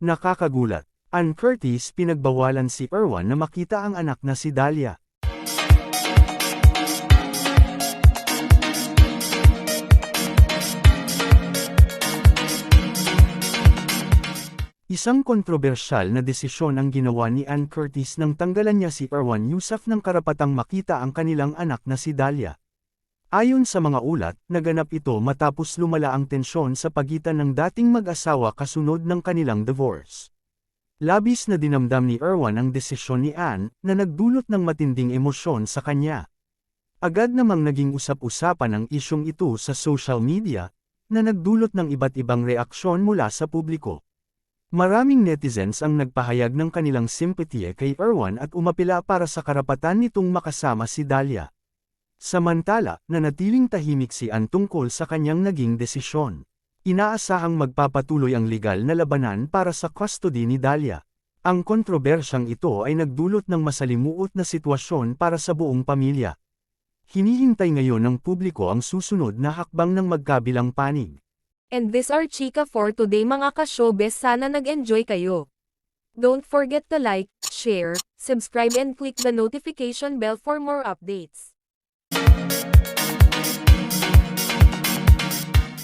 Nakakagulat. Ann Curtis pinagbawalan si Erwan na makita ang anak na si Dahlia. Isang kontrobersyal na desisyon ang ginawa ni Ann Curtis nang tanggalan niya si Erwan Yusuf ng karapatang makita ang kanilang anak na si Dahlia. Ayon sa mga ulat, naganap ito matapos lumala ang tensyon sa pagitan ng dating mag-asawa kasunod ng kanilang divorce. Labis na dinamdam ni Erwan ang desisyon ni Ann na nagdulot ng matinding emosyon sa kanya. Agad namang naging usap-usapan ang isyong ito sa social media, na nagdulot ng iba't ibang reaksyon mula sa publiko. Maraming netizens ang nagpahayag ng kanilang simpatya kay Erwan at umapila para sa karapatan nitong makasama si Dahlia. Samantala, nanatiling tahimik si Ann tungkol sa kanyang naging desisyon. Inaasahang magpapatuloy ang legal na labanan para sa custody ni Dahlia. Ang kontrobersyang ito ay nagdulot ng masalimuot na sitwasyon para sa buong pamilya. Hinihintay ngayon ng publiko ang susunod na hakbang ng magkabilang panig. And this are Chika for today mga ka-showbiz sana nag-enjoy kayo. Don't forget to like, share, subscribe and click the notification bell for more updates.